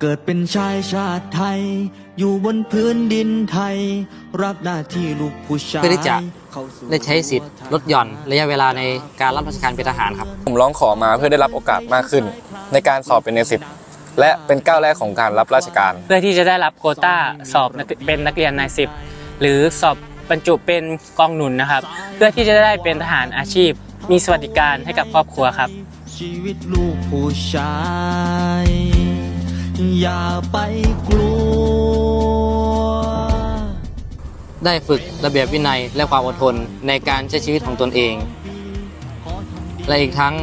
เกิดเป็นชายชาติไทย อยู่บนพื้นดินไทย รักหน้าที่ลูกผู้ชายเพื่อที่จะเข้าสู่ได้ใช้สิทธิ์ลดหย่อนระยะเวลาในการรับราชการเป็นทหารครับ ผมร้องขอมาเพื่อได้รับโอกาสมากขึ้น ในการสอบเป็นในสิบและเป็นก้าวแรกของการรับราชการ เพื่อที่จะได้รับโควต้าสอบนักเป็นนักเรียนนายสิบหรือสอบบรรจุเป็นกองหนุนนะครับ เพื่อที่จะได้เป็นทหารอาชีพ มีสวัสดิการให้กับครอบครัวครับ ชีวิตลูกผู้ชาย อย่าไปกลัว ได้ฝึกระเบียบวินัยและความอดทนในการใช้ชีวิตของตนเอง และอีกทั้ง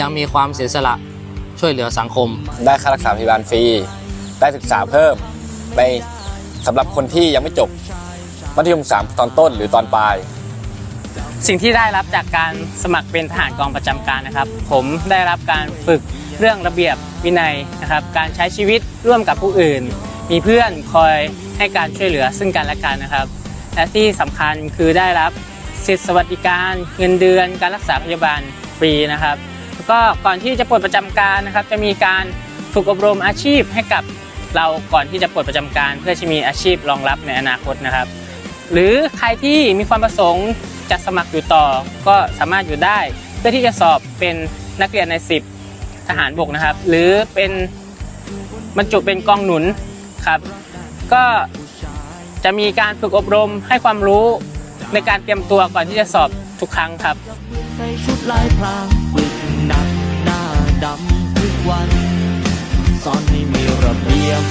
ยังมีความเสียสละช่วยเหลือสังคม ได้ค่ารักษาพยาบาลฟรี ได้ศึกษาเพิ่มในสำหรับคนที่ยังไม่จบมัธยมสามตอนต้นหรือตอนปลาย สิ่งที่ได้รับจากการสมัครเป็นทหารกองประจำการนะครับ ผมได้รับการฝึก เรื่องระเบียบวินัยนะครับ การใช้ชีวิตร่วมกับผู้อื่น มีเพื่อนคอยให้การช่วยเหลือซึ่งกันและกันนะครับ และที่สำคัญคือได้รับสิทธิสวัสดิการ เงินเดือน การรักษาพยาบาลฟรีนะครับแล้วก็ก่อนที่จะปลดประจำการนะครับ จะมีการฝึกอบรมอาชีพให้กับเราก่อนที่จะปลดประจำการเพื่อจะมีอาชีพรองรับในอนาคตนะครับ หรือใครที่มีความประสงค์จะสมัครอยู่ต่อก็สามารถอยู่ได้ เพื่อที่จะสอบเป็นนักเรียนใน 10 ทหารบกนะครับ หรือเป็นบรรจุเป็นกองหนุนครับ ก็จะมีการฝึกอบรมให้ความรู้ในการเตรียมตัวก่อนที่จะสอบทุกครั้งครับใส่ชุดลายพรางฝึกหนักหน้าดำทุกวันสอนให้มีระเบียบ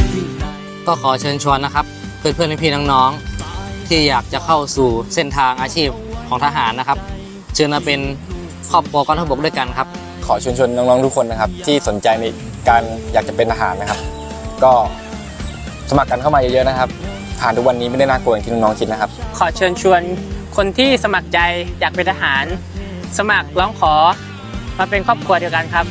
ก็ขอเชิญชวนนะครับ เพื่อนๆพี่น้องๆ ที่อยากจะเข้าสู่เส้นทางอาชีพของทหารนะครับ เชิญมาเป็นครอบครัวกองทัพบกด้วยกันครับ ขอเชิญชวนน้องๆทุกคนนะครับ ที่สนใจในการอยากจะเป็นทหารนะครับ ก็สมัครกันเข้ามาเยอะๆนะครับทหารทุกวันนี้ไม่ได้น่ากลัวอย่างที่น้องๆคิดนะครับ ขอเชิญชวนคนที่สมัครใจอยากเป็นทหาร สมัครร้องขอมาเป็นครอบครัวเดียวกันครับ